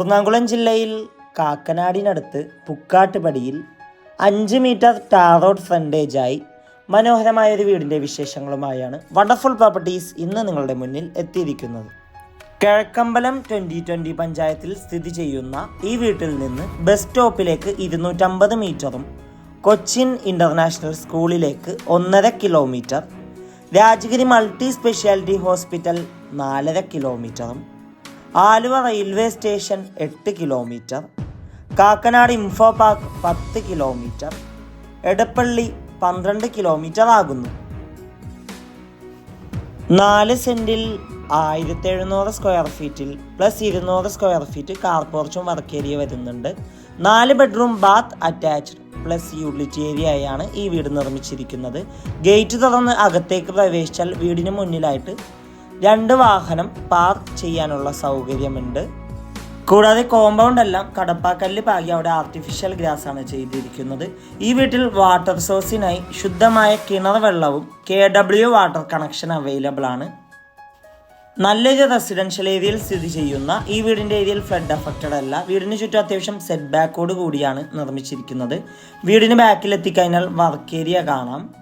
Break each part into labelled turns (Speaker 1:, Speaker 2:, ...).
Speaker 1: എറണാകുളം ജില്ലയിൽ കാക്കനാടിനടുത്ത് പുക്കാട്ടുപടിയിൽ അഞ്ച് metre tar road ഫ്രണ്ടേജായി മനോഹരമായ ഒരു വീടിന്റെ വിശേഷങ്ങളുമായാണ് വണ്ടർഫുൾ പ്രോപ്പർട്ടീസ് ഇന്ന് നിങ്ങളുടെ മുന്നിൽ എത്തിയിരിക്കുന്നത്. കിഴക്കമ്പലം ട്വന്റി ട്വന്റി പഞ്ചായത്തിൽ സ്ഥിതി ചെയ്യുന്ന ഈ വീട്ടിൽ നിന്ന് ബസ് സ്റ്റോപ്പിലേക്ക് ഇരുന്നൂറ്റമ്പത് മീറ്ററും കൊച്ചിൻ ഇന്റർനാഷണൽ സ്കൂളിലേക്ക് ഒന്നര kilometre Rajagiri multi speciality hospital നാലര കിലോമീറ്ററും ആലുവ റെയിൽവേ സ്റ്റേഷൻ എട്ട് കിലോമീറ്റർ കാക്കനാട് ഇൻഫോ പാർക്ക് പത്ത് കിലോമീറ്റർ എടപ്പള്ളി പന്ത്രണ്ട് കിലോമീറ്റർ ആകുന്നു. നാല് സെന്റിൽ ആയിരത്തി എഴുന്നൂറ് സ്ക്വയർ ഫീറ്റിൽ പ്ലസ് ഇരുന്നൂറ് സ്ക്വയർ ഫീറ്റ് കാർ പോർച്ചും വർക്ക് ഏരിയ വരുന്നുണ്ട്. നാല് bedroom bath attached plus utility area ആയാണ് ഈ വീട് നിർമ്മിച്ചിരിക്കുന്നത്. ഗേറ്റ് തുറന്ന് അകത്തേക്ക് പ്രവേശിച്ചാൽ വീടിന് മുന്നിലായിട്ട് രണ്ട് വാഹനം പാർക്ക് ചെയ്യാനുള്ള സൗകര്യമുണ്ട്. കൂടാതെ കോമ്പൗണ്ട് എല്ലാം കടപ്പാക്കല്ല് പാകി അവിടെ ആർട്ടിഫിഷ്യൽ ഗ്രാസ് ആണ് ചെയ്തിരിക്കുന്നത്. ഈ വീട്ടിൽ വാട്ടർ സോഴ്സിനായി ശുദ്ധമായ കിണർ വെള്ളവും K W water connection available ആണ്. നല്ലൊരു റെസിഡൻഷ്യൽ ഏരിയയിൽ സ്ഥിതി ചെയ്യുന്ന ഈ വീടിന്റെ ഏരിയയിൽ ഫ്ലഡ് അഫക്റ്റഡ് അല്ല. വീടിന് ചുറ്റും അത്യാവശ്യം സെറ്റ് ബാക്കോട് കൂടിയാണ് നിർമ്മിച്ചിരിക്കുന്നത്. വീടിന് ബാക്കിൽ എത്തിക്കഴിഞ്ഞാൽ വർക്ക് ഏരിയ കാണാം.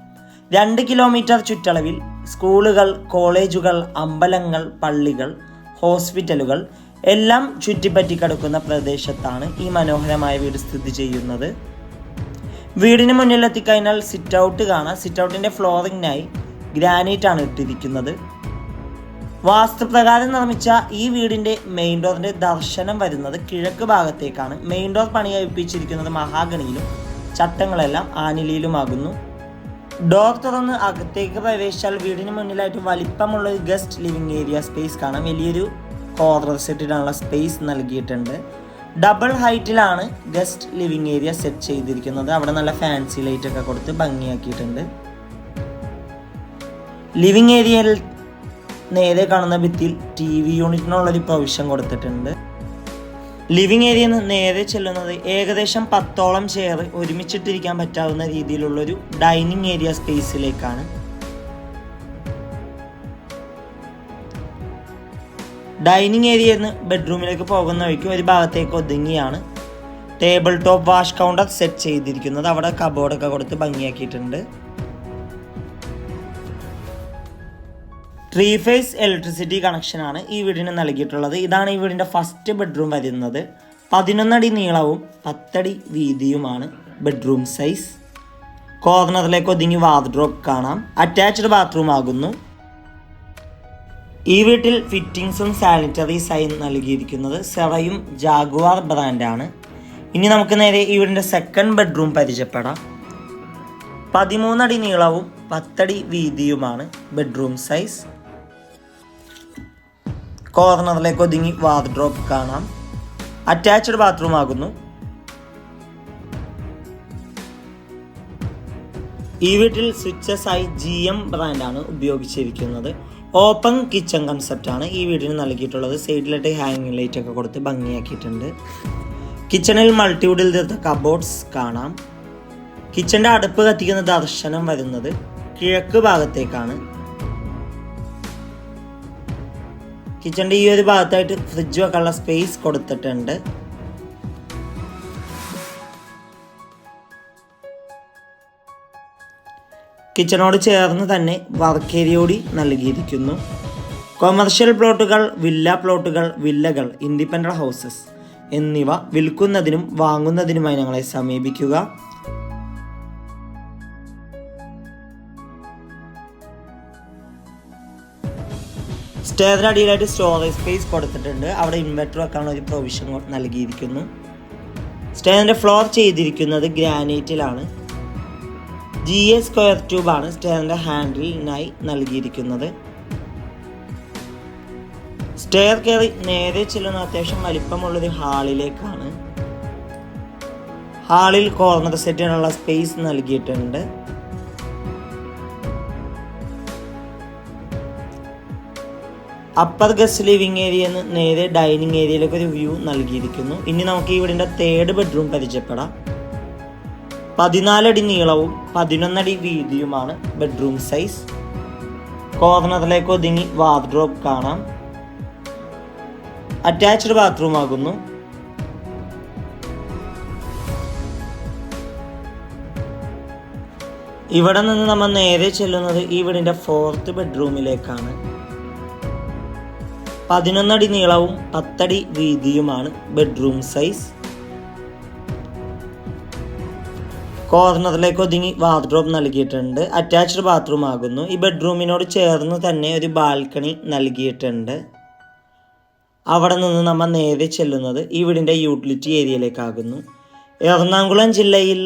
Speaker 1: രണ്ട് കിലോമീറ്റർ ചുറ്റളവിൽ സ്കൂളുകൾ കോളേജുകൾ അമ്പലങ്ങൾ പള്ളികൾ ഹോസ്പിറ്റലുകൾ എല്ലാം ചുറ്റിപ്പറ്റി കിടക്കുന്ന പ്രദേശത്താണ് ഈ മനോഹരമായ വീട് സ്ഥിതി ചെയ്യുന്നത്. വീടിന് മുന്നിൽ എത്തിക്കഴിഞ്ഞാൽ സിറ്റ് ഔട്ട് കാണാം. സിറ്റ് ഔട്ടിന്റെ ഫ്ലോറിങ്ങിനായി ഗ്രാനൈറ്റ് ആണ് ഇട്ടിരിക്കുന്നത്. വാസ്തുപ്രകാരം നിർമ്മിച്ച ഈ വീടിന്റെ മെയിൻ ഡോറിന്റെ ദർശനം വരുന്നത് കിഴക്ക് ഭാഗത്തേക്കാണ്. മെയിൻ ഡോർ പണി കഴിപ്പിച്ചിരിക്കുന്നത് മഹാഗണിയിലും ചട്ടങ്ങളെല്ലാം ആനിലിയിലുമാകുന്നു ഡോർ തുറന്ന് അകത്തേക്ക് പ്രവേശിച്ചാൽ വീടിന് മുന്നിലായിട്ട് വലിപ്പമുള്ള ഒരു ഗസ്റ്റ് ലിവിംഗ് ഏരിയ സ്പേസ് കാണാം. വലിയൊരു കോർണർ സെറ്റിനുള്ള സ്പേസ് നൽകിയിട്ടുണ്ട്. ഡബിൾ ഹൈറ്റിലാണ് ഗസ്റ്റ് ലിവിംഗ് ഏരിയ സെറ്റ് ചെയ്തിരിക്കുന്നത്. അവിടെ നല്ല ഫാൻസി ലൈറ്റ് ഒക്കെ കൊടുത്ത് ഭംഗിയാക്കിയിട്ടുണ്ട്. ലിവിംഗ് ഏരിയയിൽ നേരെ കാണുന്ന ഭിത്തിയിൽ ടി വി യൂണിറ്റിനുള്ളൊരു പ്രൊവിഷൻ കൊടുത്തിട്ടുണ്ട്. ഏരിയയിൽ നിന്ന് നേരെ ചെല്ലുന്നത് ഏകദേശം പത്തോളം ചെയർ ഒരുമിച്ചിട്ടിരിക്കാൻ പറ്റാവുന്ന രീതിയിലുള്ള ഒരു ഡൈനിങ് ഏരിയ സ്പേസിലേക്കാണ് ഡൈനിങ് ഏരിയയിൽ നിന്ന് ബെഡ്റൂമിലേക്ക് പോകുന്ന വഴിക്ക് ഒരു ഭാഗത്തേക്ക് ഒതുങ്ങിയാണ്. Table top wash counter set ചെയ്തിരിക്കുന്നത്. അവിടെ കബോർഡൊക്കെ കൊടുത്ത് ഭംഗിയാക്കിയിട്ടുണ്ട്. ത്രീ ഫേസ് ഇലക്ട്രിസിറ്റി കണക്ഷനാണ് ഈ വീടിന് നൽകിയിട്ടുള്ളത്. ഇതാണ് ഈ വീടിന്റെ ഫസ്റ്റ് ബെഡ്റൂം വരുന്നത്. പതിനൊന്നടി നീളവും പത്തടി വീതിയുമാണ് ബെഡ്റൂം സൈസ് കോർണറിലേക്ക് ഒതുങ്ങി വാർഡ്രോബ് കാണാം. അറ്റാച്ച്ഡ് ബാത്റൂം ആകുന്നു. ഈ വീട്ടിൽ ഫിറ്റിംഗ്സും സാനിറ്ററീസായി നൽകിയിരിക്കുന്നത് സെറയും ജാഗുവാർ ബ്രാൻഡാണ് ഇനി നമുക്ക് നേരെ ഈ വീടിന്റെ സെക്കൻഡ് ബെഡ്റൂം പരിചയപ്പെടാം. പതിമൂന്നടി നീളവും പത്തടി വീതിയുമാണ് ബെഡ്റൂം സൈസ് കോർണറിലേക്ക് ഒതുങ്ങി വാർഡ്രോബ് കാണാം. അറ്റാച്ച്ഡ് ബാത്റൂം ആകുന്നു. ഈ വീട്ടിൽ സ്വിച്ചസ് ആയി ജി എം ബ്രാൻഡാണ് ഉപയോഗിച്ചിരിക്കുന്നത്. ഓപ്പൺ കിച്ചൺ കൺസെപ്റ്റ് ആണ് ഈ വീടിന് നൽകിയിട്ടുള്ളത്. സൈഡിലായിട്ട് ഹാങ്ങിങ് ലൈറ്റ് ഒക്കെ കൊടുത്ത് ഭംഗിയാക്കിയിട്ടുണ്ട്. കിച്ചണിൽ മൾട്ടിവുഡിൽ തീർത്ത കബോർഡ്സ് കാണാം. കിച്ചന്റെ അടുപ്പ് കത്തിക്കുന്ന ദർശനം വരുന്നത് കിഴക്ക് ഭാഗത്തേക്കാണ്. കിച്ചന്റെ ഈ ഒരു ഭാഗത്തായിട്ട് ഫ്രിഡ്ജ് വെക്കാനുള്ള സ്പേസ് കൊടുത്തിട്ടുണ്ട്. കിച്ചണോട് ചേർന്ന് തന്നെ വർക്ക് ഏരിയ കൂടി നൽകിയിരിക്കുന്നു കൊമേർഷ്യൽ പ്ലോട്ടുകൾ വില്ല പ്ലോട്ടുകൾ വില്ലകൾ ഇൻഡിപെൻഡന്റ് ഹൗസസ് എന്നിവ വിൽക്കുന്നതിനും വാങ്ങുന്നതിനുമായി ഞങ്ങളെ സമീപിക്കുക. സ്റ്റേറിന് അടിയിലായിട്ട് സ്റ്റോറേജ് സ്പേസ് കൊടുത്തിട്ടുണ്ട്. അവിടെ ഇൻവെർട്ടർ വെക്കാനുള്ള ഒരു പ്രൊവിഷൻ നൽകിയിരിക്കുന്നു. സ്റ്റേറിന്റെ ഫ്ലോർ ചെയ്തിരിക്കുന്നത് ഗ്രാനൈറ്റിലാണ് ജി എ സ്ക്വയർ ട്യൂബാണ് സ്റ്റെയറിന്റെ ഹാൻഡിലിനായി നൽകിയിരിക്കുന്നത്. സ്റ്റെയർ കയറി നേരെ ചെല്ലുന്ന അത്യാവശ്യം വലിപ്പമുള്ളൊരു ഹാളിലേക്കാണ്. ഹാളിൽ കോർണർ സെറ്റിനുള്ള സ്പേസ് നൽകിയിട്ടുണ്ട്. അപ്പർ ഗസ്റ്റ് ലിവിംഗ് ഏരിയ നേരെ ഡൈനിങ് ഏരിയയിലേക്ക് ഒരു വ്യൂ നൽകിയിരിക്കുന്നു. ഇനി നമുക്ക് ഇവിടിന്റെ തേർഡ് ബെഡ്റൂം പരിചയപ്പെടാം. പതിനാലടി നീളവും പതിനൊന്നടി വീതിയുമാണ് ബെഡ്റൂം സൈസ് കോർണറിലേക്ക് ഒതുങ്ങി വാർഡ്രോബ് കാണാം. അറ്റാച്ച്ഡ് ബാത്റൂം ആകുന്നു. ഇവിടെ നിന്ന് നമ്മൾ നേരെ ചെല്ലുന്നത് ഈ വീടിന്റെ ഫോർത്ത് ബെഡ്റൂമിലേക്കാണ് പതിനൊന്നടി നീളവും പത്തടി വീതിയുമാണ് ബെഡ്റൂം സൈസ് കോർണറിലേക്ക് ഒതുങ്ങി വാർഡ്രോബ് നൽകിയിട്ടുണ്ട്. അറ്റാച്ച്ഡ് ബാത്റൂം ആകുന്നു. ഈ ബെഡ്റൂമിനോട് ചേർന്ന് തന്നെ ഒരു ബാൽക്കണി നൽകിയിട്ടുണ്ട്. അവിടെ നിന്ന് നമ്മൾ നേരെ ചെല്ലുന്നത് ഈ വീടിന്റെ യൂട്ടിലിറ്റി ഏരിയയിലേക്കാകുന്നു എറണാകുളം ജില്ലയിൽ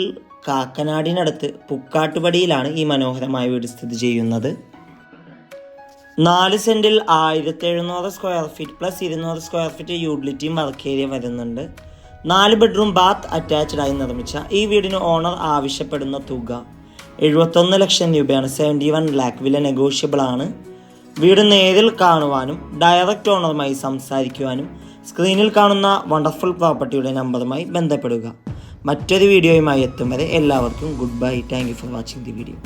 Speaker 1: കാക്കനാടിനടുത്ത് പുക്കാട്ടുപടിയിലാണ് ഈ മനോഹരമായ വീട് സ്ഥിതി ചെയ്യുന്നത്. നാല് സെന്റിൽ ആയിരത്തി എഴുന്നൂറ് സ്ക്വയർ ഫീറ്റ് പ്ലസ് ഇരുന്നൂറ് സ്ക്വയർ ഫീറ്റ് യൂട്ടിലിറ്റിയും വർക്ക് ഏരിയ വരുന്നുണ്ട്. നാല് ബെഡ്റൂം ബാത്ത് അറ്റാച്ച്ഡ് ആയി നിർമ്മിച്ച ഈ വീടിന് ഓണർ ആവശ്യപ്പെടുന്ന തുക എഴുപത്തൊന്ന് ലക്ഷം രൂപയാണ്. സെവന്റി വൺ ലാക്ക് വില നെഗോഷ്യബിൾ ആണ്. വീട് നേരിൽ കാണുവാനും ഡയറക്റ്റ് ഓണറുമായി സംസാരിക്കുവാനും സ്ക്രീനിൽ കാണുന്ന വണ്ടർഫുൾ പ്രോപ്പർട്ടിയുടെ നമ്പറുമായി ബന്ധപ്പെടുക. മറ്റൊരു വീഡിയോയുമായി എത്തും വരെ എല്ലാവർക്കും goodbye thank you for watching the video